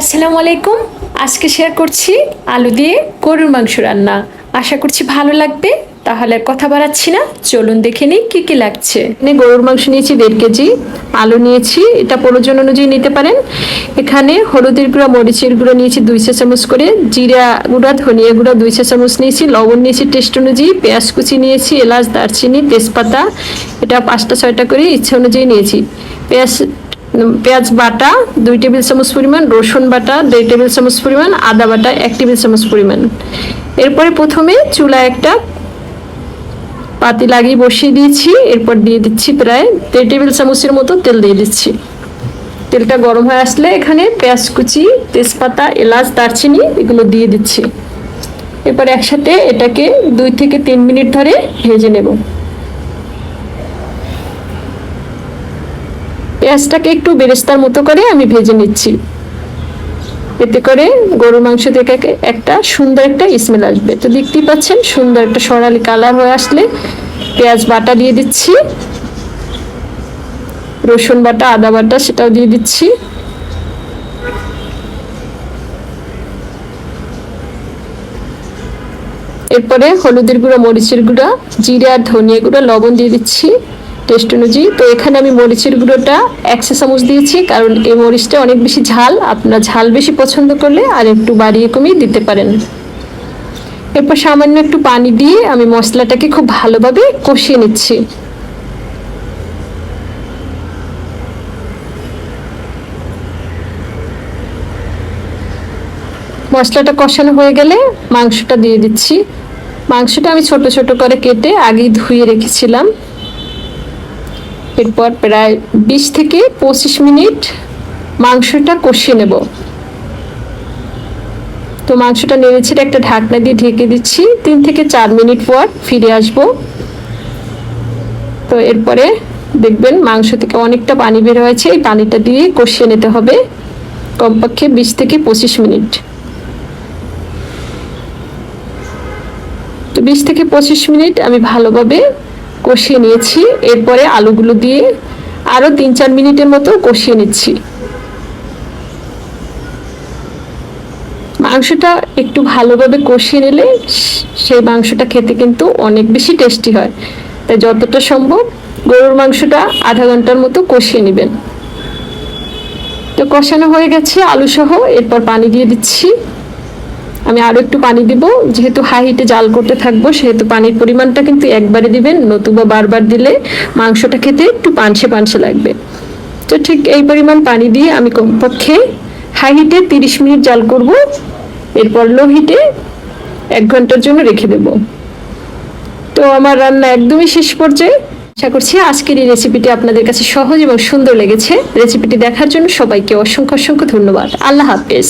আসসালামু আলাইকুম। আজকে শেয়ার করছি আলু দিয়ে গরুর মাংস রান্না। আশা করছি ভালো লাগবে। তাহলে কথা বাড়াচ্ছি না। চলুন দেখে নিই কী কী লাগছে। এখানে গরুর মাংস নিয়েছি দেড় কেজি। আলু নিয়েছি। এটা প্রয়োজন অনুযায়ী নিতে পারেন। এখানে হলুদের গুঁড়া, মরিচের গুঁড়ো নিয়েছি দুই চা চামচ করে। জিরা গুঁড়া, ধনিয়া গুঁড়া দুই চা চামচ নিয়েছি। লবণ নিয়েছি টেস্ট অনুযায়ী। পেঁয়াজ কুচি নিয়েছি, এলাচ, দারচিনি, তেজপাতা। এটা পাঁচটা ছয়টা করে ইচ্ছে অনুযায়ী নিয়েছি। পেঁয়াজ পেঁয়াজ বাটা, দুই টেবিল চামচ পরিমাণ, রসুন বাটা, দেড় টেবিল চামচ পরিমাণ, আদা বাটা, এক টেবিল চামচ পরিমাণ। এরপরে প্রথমে চুলা একটা পাতি লাগিয়ে বসিয়ে দিয়েছি, এরপর দিয়ে দিচ্ছি প্রায় দেড় টেবিল চামচের মতো তেল দিয়ে দিচ্ছি। তেলটা গরম হয়ে আসলে এখানে পেঁয়াজ কুচি, তেজপাতা, এলাচ, দারচিনি এগুলো দিয়ে দিচ্ছি। এরপর একসাথে এটাকে দুই থেকে তিন মিনিট ধরে ভেজে নেব। পেঁয়াজটাকে একটু বেরেস্তার মতো করে আমি ভেজে নিচ্ছি। এতে করে গরুর মাংস থেকে একটা সুন্দর একটা স্মেল আসবে। তো দেখতেই পাচ্ছেন, সুন্দর একটা সরালি কালার হয়ে আসলে পেঁয়াজ বাটা দিয়ে দিচ্ছি। রসুন বাটা, আদা বাটা সেটাও দিয়ে দিচ্ছি। এরপরে হলুদের গুঁড়া, মরিচের গুঁড়া, জিরে আর ধনিয়া গুঁড়া, লবণ দিয়ে দিচ্ছি। টেস্ট অনুযায়ী। তো এখানে আমি মরিচের গুঁড়োটা একশো চামচ দিয়েছি, কারণ এই মরিচটা অনেক বেশি ঝাল। আপনারা ঝাল বেশি পছন্দ করলে আর একটু বাড়িয়ে কমিয়ে দিতে পারেন। এরপর সামান্য একটু পানি দিয়ে আমি মশলাটাকে খুব ভালোভাবে কষিয়ে নিচ্ছি। মশলাটা কষানো হয়ে গেলে মাংসটা দিয়ে দিচ্ছি। মাংসটা আমি ছোট ছোট করে কেটে আগেই ধুয়ে রেখেছিলাম। এরপর প্রায় বিশ থেকে পঁচিশ মিনিট মাংসটা কষিয়ে নেব। তো মাংসটা নেড়েছে একটা ঢাকনা দিয়ে ঢেকে দিচ্ছি। তিন থেকে চার মিনিট পর ফিরে আসব। তো এরপরে দেখবেন মাংস থেকে অনেকটা পানি বের হয়েছে। এই পানিটা দিয়ে কষিয়ে নিতে হবে কমপক্ষে বিশ থেকে পঁচিশ মিনিট। তো বিশ থেকে পঁচিশ মিনিট আমি ভালোভাবে কষিয়ে নিয়েছি। এরপরে আলুগুলো দিয়ে আরও তিন চার মিনিটের মতো কষিয়ে নিচ্ছি। মাংসটা একটু ভালোভাবে কষিয়ে নিলে সেই মাংসটা খেতে কিন্তু অনেক বেশি টেস্টি হয়। তাই যতটা সম্ভব গরুর মাংসটা আধা ঘণ্টার মতো কষিয়ে নেবেন। তো কষানো হয়ে গেছে আলু সহ এরপর পানি দিয়ে দিচ্ছি। আমি আরও একটু পানি দিব। যেহেতু হাই হিটে জাল করতে থাকব, সেহেতু পানির পরিমাণটা কিন্তু একবারে দিবেন। নতুবা বারবার দিলে মাংসটা খেতে একটু পানসে পানসে লাগবে। তো ঠিক এই পরিমাণ পানি দিয়ে আমি কমপক্ষে হাই হিটে তিরিশ মিনিট জাল করব। এরপর লো হিটে এক ঘণ্টার জন্য রেখে দেব। তো আমার রান্না একদমই শেষ পর্যায়ে। আশা করছি আজকের এই রেসিপিটি আপনাদের কাছে সহজ এবং সুন্দর লেগেছে। রেসিপিটি দেখার জন্য সবাইকে অসংখ্য অসংখ্য ধন্যবাদ। আল্লাহ হাফেজ।